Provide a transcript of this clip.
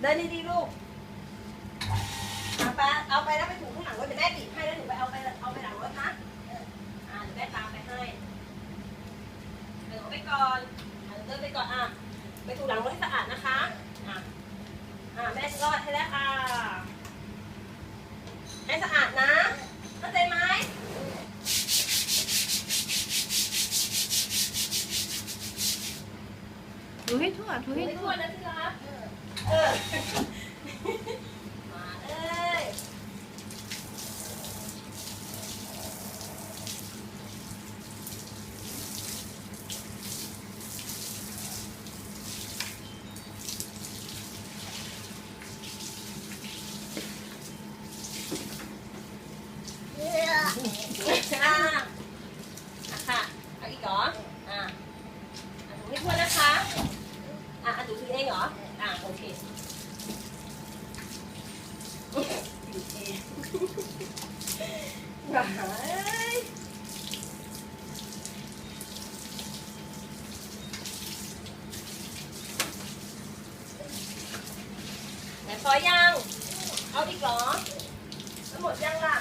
เดินดีๆลูกเอาไปเอาไปแล้วไปถูข้างหลังรถเดี๋ยวแม่บีบให้แล้วหนูไปเอาไปเอาไปหลังรถนะเอออ่าเดี๋ยวแม่ตามไปให้เดินออกไปก่อนอะเดินไปก่อนอะไปถูหลังรถให้สะอาดนะคะอะอะแม่รอดให้แล้วอะให้สะอาดนะเข้าใจไหมถูให้ทั่วถูถูให้ให้ทั่ทั่ววนะที่รักเออมาเลย อะอะค่ะเอาอีกเหรอ อะอะถูให้ทั่วนะคะ อะอะหนูถือเองเหรอ อะโอเคถือเองบ้ายไหนพอยัง เอาอีกเหรอแล้วหมดยังล่ะ